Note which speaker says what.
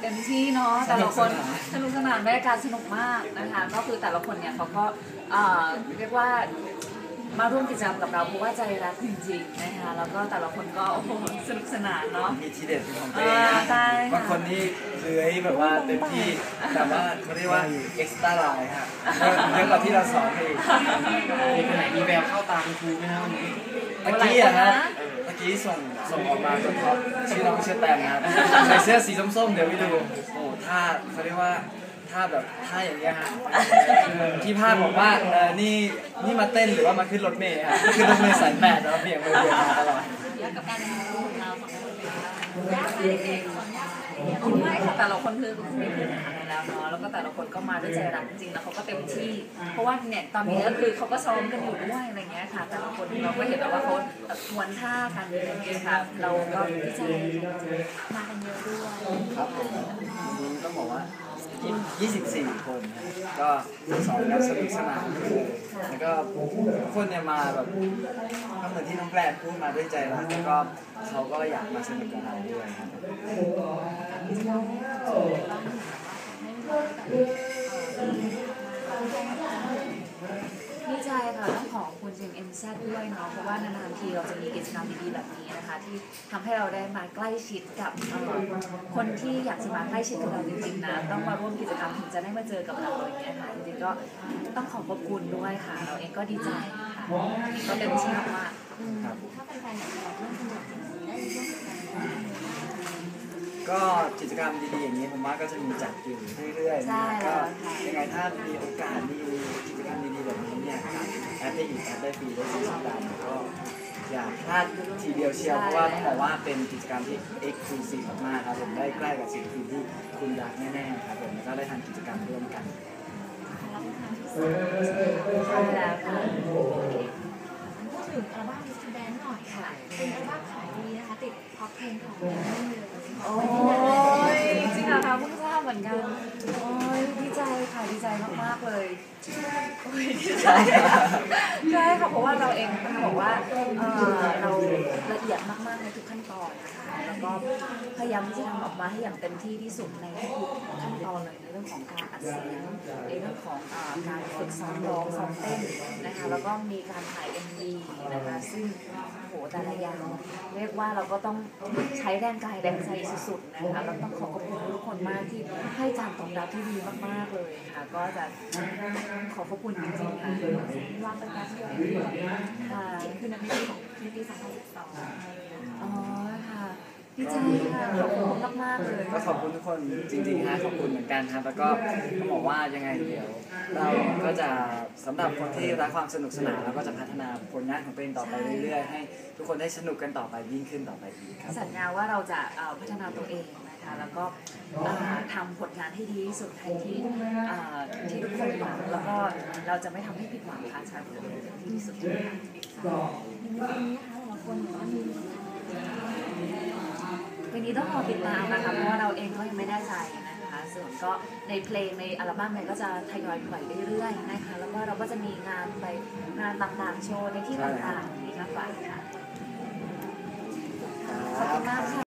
Speaker 1: เต็มที่เนาะแต่ละคนสนุกสนานบรรยากาศสนุกมากนะคะ ก็คือแต่ละคนเนี่ยเขาก็เอ่อเรียกว่ามาร่วมกิจกรรมกับเราเพราะว่าใจรักจริงๆนะคะแล้วก็แต่ละคนก็โอ้โหสนุกสนานเนาะ
Speaker 2: มีทีเด็ดเป็นของตัวเอง
Speaker 1: อ่า
Speaker 2: นะ
Speaker 1: ใช่ค่ะ
Speaker 2: บางคนนี่เลื้อยแบบว่าเต็มที่แต่ว่าเขาเรียกว่าเอ็กซ์ตร้าไลน์ฮะเยอะกว่าที่เราสอนให้อีก
Speaker 3: มีคนไหนมีแววเข้าตาคุณครูไหมครับวันนี้
Speaker 2: เมื่อกี้อะฮะเมื่อกี้ส่งส่งออกมาส่งท็อปชื่อน้องชื่อแตมนะครับใส่เสื้อสีส้มๆเดี๋ยวไปดูโอ้ท่าเขาเรียกว่าท่าแบบท่าอย่างเงี้ยฮะที่ภาพบอกว่าเออนี่นี่มาเต้นหรือว่ามาขึ้นรถเมล์ฮะขึ้นรถเมล์สายแปดแล้วเบี่ยงไปเบี่ยงมาตลอด
Speaker 1: ยากกับการทำงานของเราสองคนเลยยากไหมเด็กๆยากไหม ไม่ค่ะแต่ละคนคือมีพื้นฐานอยู่แล้วเนาะแล้วก็แต่ละคนก็มาด้วยใจรักจริงๆแล้วเขาก็เต็มที่ เพราะว่าเนี่ยตอนนี้ก็คือเขาก็ซ้อมกันอยู่ด้วยอะไรเงี้ยค่ะ แต่ละคนเราก็เห็นแล้วว่าเขาแบบทวนท่ากันอะไรเงี้ยค่ะ เราก็ดีใจมากันเยอะด้วย
Speaker 2: ครับผมต้องบอกว่า 24 คนนะก็สอนกันสนุกสนานแล้วก็ทุกคนเนี่ยมาแบบก็เหมือนที่น้องแกลบพูดมาด้วยใจรักแล้วก็เขาก็อยากมาสนุกกับเราด้วยครับ
Speaker 1: ด้วยเนาะเพราะว่านานๆทีเราจะมีกิจกรรมดีๆแบบนี้นะคะ ที่ทำให้เราได้มาใกล้ชิดกับเอ่อคนที่อยากจะมาใกล้ชิดกับเราจริงๆนะต้องมาร่วมกิจกรรมถึงจะได้มาเจอกับเราอย่างเงี้ยค่ะจริงๆก็ต้องขอบพระคุณด้วยค่ะ เราเองก็ดีใจค่ะก็เต็มที่มากๆ
Speaker 2: ครับ
Speaker 4: ถ้าเป็นแฟนอยากร่วมสนุกได้ร่วมกัน
Speaker 2: ก็กิจกรรมดีๆอย่างนี้ผมว่าก็จะมีจัดอยู่เรื่อยๆ
Speaker 1: ใช่
Speaker 2: นะ
Speaker 1: แล้
Speaker 2: ก็
Speaker 1: วค่ะ
Speaker 2: ยังไงถ้ามีโอกาสดีมีกิจกรรมดีๆแบบนี้เนี่ยครับแอด ได้อีกแอดได้ฟรีได้สี่สิบดาวก็อย่าพลาดทีเดียวเชียวเพราะว่าต้องบอกว่าเป็นกิจกรรมที่เอ็กซ์คลูซีฟมากๆครับผมได้ใกล้กับสิ่งที่คุณรักแน่ๆครับผมแล้วก็ได้ทำกิจกรรมร่วมกัน
Speaker 4: แล้วก็ทางที่
Speaker 1: ใช่แล้วค่ะ
Speaker 4: พูดถึงอัลบั้มมิสแดนหน่อยค่ะ เป็นอัลบั้มขายดีนะคะ ติดท็อปเทนของแกรมมี่เลย
Speaker 1: โอ้ยจริงเหรอคะเพิ่งทราบเหมือนกันโอ้ยดีใจค่ะดี ใจมากๆเลยโอ้ยดีใช่ค่ะเพราะว่าเราเองต้องบอกว่าเราละเอียดมากๆในทุกขั้นตอนนะคะแล้วก็พยายามที่จะทำออกมาให้อย่างเต็มที่ที่สุดในทุกขั้นตอนเลยในเรื่องของการอัดเสียงในเรื่องของการฝึกซ้อมร้องซ้อมเต้นนะคะแล้วก็มีการถ่าย MV นะคะซึ่งโหแต่ละอย่างเรียกว่าเราก็ต้องใช้แรงกายแรงใจสุดๆนะคะแล้วต้องขอขอบคุณทุกคนมากที่ให้การตอบรับที่ดีมากๆเลยค่ะก็จะขอขอบคุณจริงๆค่ะ
Speaker 4: วางเป็นการเชื่อม
Speaker 1: ค่ะ
Speaker 4: คือในปีของในปี2012
Speaker 1: อ๋อค่ะดีใจค่ะขอบคุณมากๆเลย
Speaker 2: ก็ขอบคุณทุกคนจริงๆฮะขอบคุณเหมือนกันครับแล้วก็ต้องบอกว่ายังไงเดี๋ยว เราก็จะสำหรับคนที่รักความสนุกสนานเราก็จะพัฒนาผลงานของตัวเองต่อไปเรื่อยๆให้ทุกคนได้สนุกกันต่อไปยิ่งขึ้นต่อไปอีกครับ
Speaker 1: สัญญาว่าเราจะเอ่อพัฒนาตัวเองนะคะแล้วก็เอ่อ ทำผลงานให้ดีที่สุดให้ที่ที่ทุกคนหวังแล้วก็เราจะไม่ทำให้ผิดหวังค่ะชาติที่ที่สุด
Speaker 4: ในปีนี้นะคะแต่ละคนอกว่ามี
Speaker 1: ปีนี้ต้องรอติดตามนะคะเพราะว่าเราเองก็ยังไม่แน่ใจนะคะส่วนก็ในเพลงในอัลบั้มเนี่ยก็จะทยอยปล่อยเรื่อยๆนะคะแล้วก็เราก็จะมีงานไปงานต่างๆโชว์ในที่ต่างๆนี่ก็ฝากค่ะขอบคุณมากค่ะ